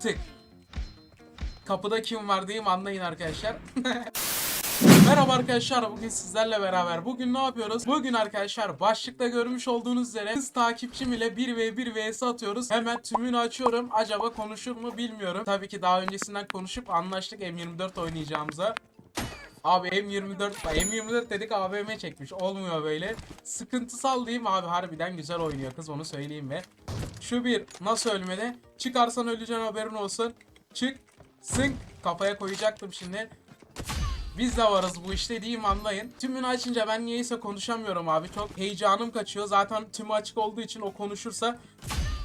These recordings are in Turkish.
tık. Kapıda kim var diyeyim anlayın arkadaşlar. Merhaba arkadaşlar bugün sizlerle beraber bugün ne yapıyoruz? Bugün arkadaşlar başlıkta görmüş olduğunuz üzere kız takipçim ile 1v1 vs atıyoruz. Hemen tümünü açıyorum. Acaba konuşur mu bilmiyorum. Tabii ki daha öncesinden konuşup anlaştık M24 oynayacağımıza. Abi M24 bak M24 dedik AVM çekmiş. Olmuyor böyle. Sıkıntısal diyeyim abi harbiden güzel oynuyor kız onu söyleyeyim be. Şu bir nasıl ölmedi? Çıkarsan öleceksin haberin olsun. Çık. Sınk. Kafaya koyacaktım şimdi. Biz de varız bu işte diyeyim anlayın. Tümünü açınca ben niyeyse konuşamıyorum abi. Çok heyecanım kaçıyor. Zaten tümü açık olduğu için o konuşursa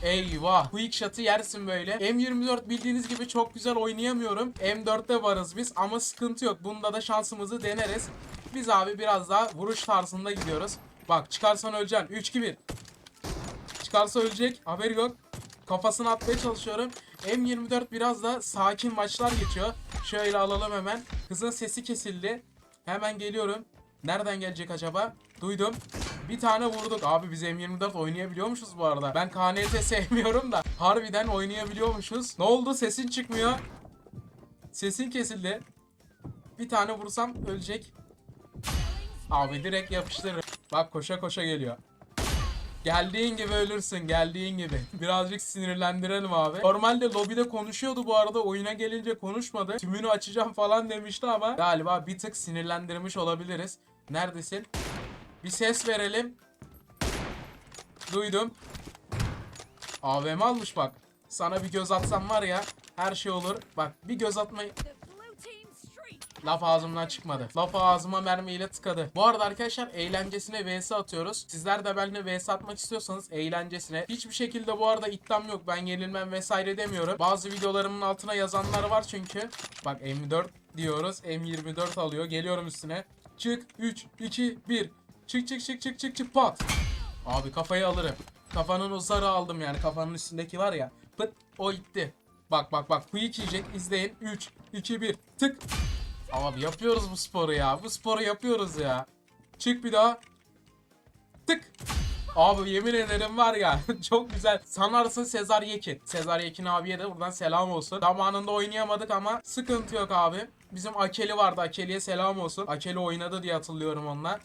Eyvah. Quick shot'ı yersin böyle. M24 bildiğiniz gibi çok güzel oynayamıyorum. M4'te varız biz ama sıkıntı yok. Bunda da şansımızı deneriz. Biz abi biraz daha vuruş tarzında gidiyoruz. Bak çıkarsan öleceksin. 3-2-1. Çıkarsa ölecek. Haberi yok. Kafasını atmaya çalışıyorum. M24 biraz da sakin maçlar geçiyor. Şöyle alalım hemen. Kızın sesi kesildi. Hemen geliyorum. Nereden gelecek acaba? Duydum. Bir tane vurduk. Abi biz M24 oynayabiliyormuşuz bu arada. Ben KNT sevmiyorum da. Harbiden oynayabiliyormuşuz. Ne oldu? Sesin çıkmıyor. Sesin kesildi. Bir tane vursam ölecek. Abi direkt yapıştırır. Bak koşa koşa geliyor. Geldiğin gibi ölürsün geldiğin gibi. Birazcık sinirlendirelim abi. Normalde lobide konuşuyordu bu arada oyuna gelince konuşmadı. Tümünü açacağım falan demişti ama galiba bir tık sinirlendirmiş olabiliriz. Neredesin? Bir ses verelim. Duydum. AVM almış bak. Sana bir göz atsam var ya her şey olur. Bak bir göz atmayı... Laf ağzımdan çıkmadı. Laf ağzıma mermiyle tıkadı. Bu arada arkadaşlar eğlencesine vs atıyoruz. Sizler de benimle vs atmak istiyorsanız eğlencesine. Hiçbir şekilde bu arada iddiam yok. Ben yenilmem vesaire demiyorum. Bazı videolarımın altına yazanlar var çünkü. Bak M4 diyoruz. M24 alıyor. Geliyorum üstüne. Çık. 3, 2, 1. Çık çık çık çık çık çık pat. Abi kafayı alırım. Kafanın o zarı aldım yani. Kafanın üstündeki var ya. Pıt o gitti. Bak bak bak. Quick yiyecek. İzleyin. 3, 2, 1. Tık. Abi yapıyoruz bu sporu ya. Bu sporu yapıyoruz ya. Çık bir daha. Tık. Abi yemin ederim var ya çok güzel. Sanarsın Sezar Yekin. Sezar Yekin abiye de buradan selam olsun. Zamanında oynayamadık ama sıkıntı yok abi. Bizim Akeli vardı. Akeli'ye selam olsun. Akeli oynadı diye hatırlıyorum onunla.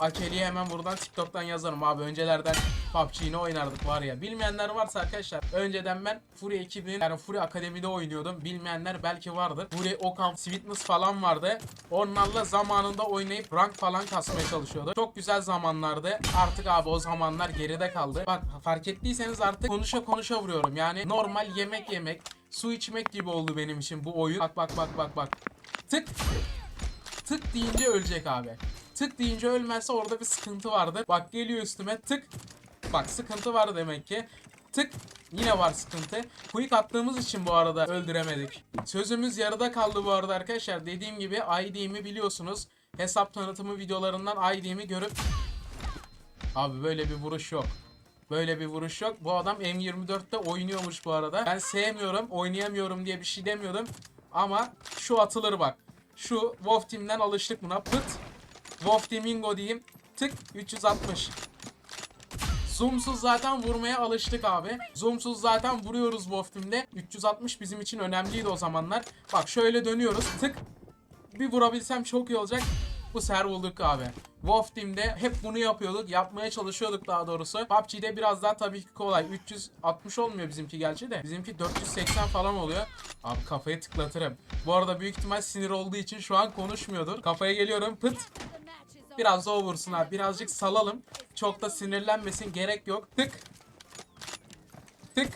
Akeli'ye hemen buradan TikTok'tan yazarım abi. Öncelerden PUBG'ni oynardık var ya. Bilmeyenler varsa arkadaşlar önceden ben Fury ekibinin yani Fury Akademi'de oynuyordum. Bilmeyenler belki vardır. Fury Okan Sweetness falan vardı. Onlarla zamanında oynayıp rank falan kasmaya çalışıyorduk. Çok güzel zamanlardı. Artık abi o zamanlar geride kaldı. Bak fark ettiyseniz artık konuşa konuşa vuruyorum. Yani normal yemek yemek, su içmek gibi oldu benim için bu oyun. Bak bak bak bak bak. Tık tık deyince ölecek abi. Tık deyince ölmezse orada bir sıkıntı vardı. Bak geliyor üstüme tık. Bak sıkıntı var demek ki. Tık yine var sıkıntı. Quick attığımız için bu arada öldüremedik. Sözümüz yarıda kaldı bu arada arkadaşlar. Dediğim gibi ID'mi biliyorsunuz. Hesap tanıtımı videolarından ID'mi görüp Abi böyle bir vuruş yok. Böyle bir vuruş yok. Bu adam M24'te oynuyormuş bu arada. Ben sevmiyorum, oynayamıyorum diye bir şey demiyordum. Ama şu atılır bak. Şu Wolf Team'den alıştık buna. Pıt. Wolf Teamingo diyeyim. Tık 360. Zoomsuz zaten vurmaya alıştık abi. Zoomsuz zaten vuruyoruz Wolf Team'de. 360 bizim için önemliydi o zamanlar. Bak şöyle dönüyoruz. Tık. Bir vurabilsem çok iyi olacak. Bu sefer bulduk abi. Wolf Team'de hep bunu yapıyorduk. Yapmaya çalışıyorduk daha doğrusu. PUBG'de biraz daha tabii ki kolay. 360 olmuyor bizimki gerçi de. Bizimki 480 falan oluyor. Abi kafayı tıklatırım. Bu arada büyük ihtimal sinir olduğu için şu an konuşmuyordur. Kafaya geliyorum. Pıt. Biraz da o vursun abi. Birazcık salalım. Çok da sinirlenmesin. Gerek yok. Tık. Tık.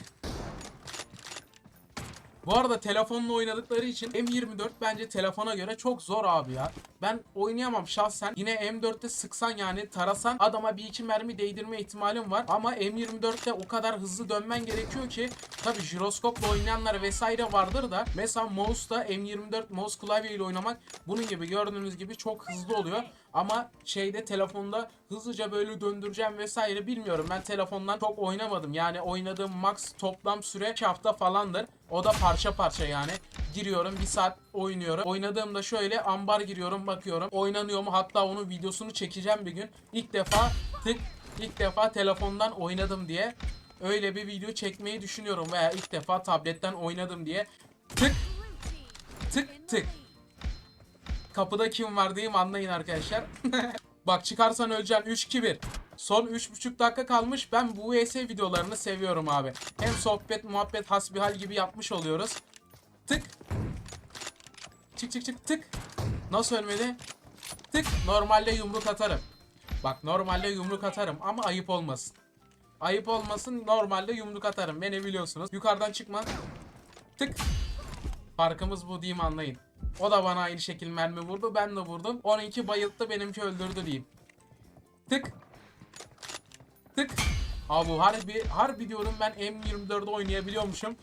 Bu arada telefonla oynadıkları için M24 bence telefona göre çok zor abi ya. Ben oynayamam şahsen. Yine M4'te sıksan yani tarasan adama bir iki mermi değdirme ihtimalim var. Ama M24'te o kadar hızlı dönmen gerekiyor ki tabi jiroskopla oynayanlar vesaire vardır da mesela mouse'da M24 mouse klavye ile oynamak bunun gibi gördüğünüz gibi çok hızlı oluyor. Ama şeyde telefonda hızlıca böyle döndüreceğim vesaire bilmiyorum. Ben telefondan çok oynamadım. Yani oynadığım max toplam süre 2 hafta falandır. O da parça parça yani. Giriyorum bir saat oynuyorum. Oynadığımda şöyle ambar giriyorum bakıyorum. Oynanıyor mu? Hatta onun videosunu çekeceğim bir gün. İlk defa tık ilk defa telefondan oynadım diye. öyle bir video çekmeyi düşünüyorum veya ilk defa tabletten oynadım diye tık tık tık kapıda kim var diyeyim anlayın arkadaşlar. Bak çıkarsan öleceksin 3-2-1. Son 3,5 dakika kalmış. Ben bu VS videolarını seviyorum abi. Hem sohbet, muhabbet, hasbihal gibi yapmış oluyoruz. Tık. Çık çık çık tık. Nasıl ölmedi? Tık. Normalde yumruk atarım. Bak normalde yumruk atarım ama ayıp olmasın. Ayıp olmasın normalde yumruk atarım. Beni biliyorsunuz. Yukarıdan çıkma. Tık. Farkımız bu diyeyim anlayın. O da bana aynı şekilde mermi vurdu. Ben de vurdum. Onunki bayılttı benimki öldürdü diyeyim. Tık. Tık. Abi harbi, harbi diyorum ben M24'de oynayabiliyormuşum.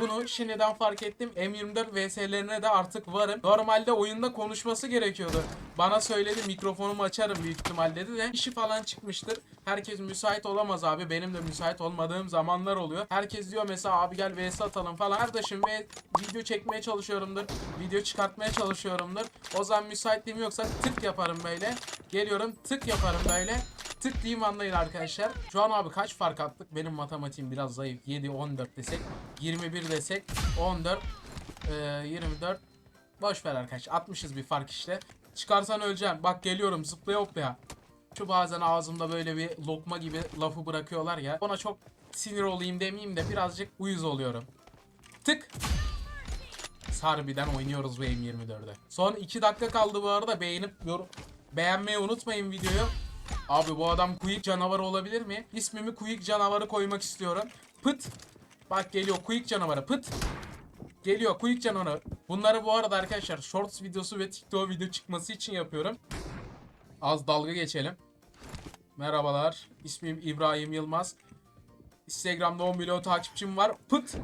Bunu şimdiden fark ettim. M24 VS'lerine de artık varım. Normalde oyunda konuşması gerekiyordu. Bana söyledi mikrofonumu açarım büyük ihtimal dedi de işi falan çıkmıştır. Herkes müsait olamaz abi. Benim de müsait olmadığım zamanlar oluyor. Herkes diyor mesela abi gel VS atalım falan. Kardeşim ve video çekmeye çalışıyorumdur. Video çıkartmaya çalışıyorumdur. O zaman müsaitliğim yoksa tık yaparım böyle. Geliyorum tık yaparım böyle. Tık diyeyim anlayın arkadaşlar. Şu an abi kaç fark attık? Benim matematiğim biraz zayıf. 7, 14 desek. 21 desek. 14. eee, 24. Boş ver arkadaş. Atmışız bir fark işte. Çıkarsan öleceğim. Bak geliyorum zıplaya hoplaya. Şu bazen ağzımda böyle bir lokma gibi lafı bırakıyorlar ya. Ona çok sinir olayım demeyeyim de birazcık uyuz oluyorum. Tık. Harbiden oynuyoruz bu M24'de. Son 2 dakika kaldı bu arada. Beğenip yorum beğenmeyi unutmayın videoyu. Abi bu adam Quick canavarı olabilir mi? İsmimi Quick canavarı koymak istiyorum. Pıt. Bak geliyor Quick canavarı. Pıt. Geliyor Quick canavarı. Bunları bu arada arkadaşlar Shorts videosu ve TikTok video çıkması için yapıyorum. Az dalga geçelim. Merhabalar. İsmim İbrahim Yılmaz. Instagram'da 10 milyon takipçim var. Pıt.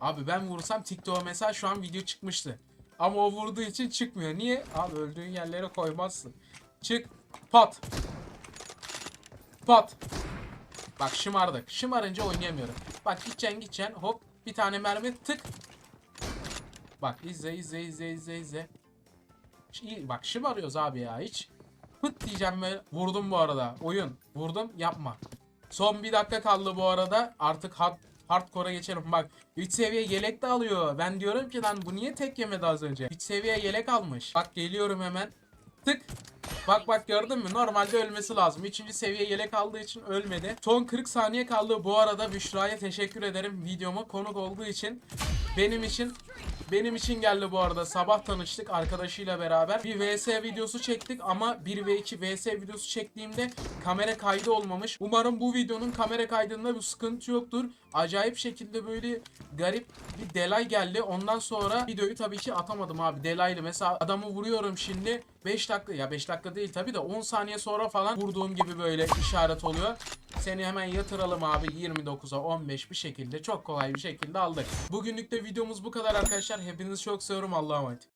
Abi ben vursam TikTok'a mesela şu an video çıkmıştı. Ama o vurduğu için çıkmıyor. Niye? Abi öldüğün yerlere koymazsın. Çık. Pat. Pat. Bak şımardık. Şımarınca oynayamıyorum. Bak gideceksin gideceksin. Hop. Bir tane mermi tık. Bak izle izle izle izle izle. Bak şımarıyoruz abi ya hiç. Pıt diyeceğim ve vurdum bu arada. Oyun. Vurdum yapma. Son bir dakika kaldı bu arada. Artık hard, hardcore'a geçelim. Bak 3 seviye yelek de alıyor. Ben diyorum ki lan bu niye tek yemedi az önce? 3 seviye yelek almış. Bak geliyorum hemen. Tık. Bak bak gördün mü? Normalde ölmesi lazım. 3. seviye yelek aldığı için ölmedi. Son 40 saniye kaldı. Bu arada Büşra'ya teşekkür ederim videoma konuk olduğu için. Benim için benim için geldi bu arada. Sabah tanıştık arkadaşıyla beraber. Bir VS videosu çektik ama 1 ve 2 VS videosu çektiğimde kamera kaydı olmamış. Umarım bu videonun kamera kaydında bir sıkıntı yoktur. Acayip şekilde böyle garip bir delay geldi. Ondan sonra videoyu tabii ki atamadım abi. Delaylı mesela adamı vuruyorum şimdi 5 dakika ya 5 dakika değil tabii de 10 saniye sonra falan vurduğum gibi böyle işaret oluyor. Seni hemen yatıralım abi 29'a 15 bir şekilde çok kolay bir şekilde aldık. Bugünlük de videomuz bu kadar arkadaşlar. Hepinizi çok seviyorum. Allah'a emanet.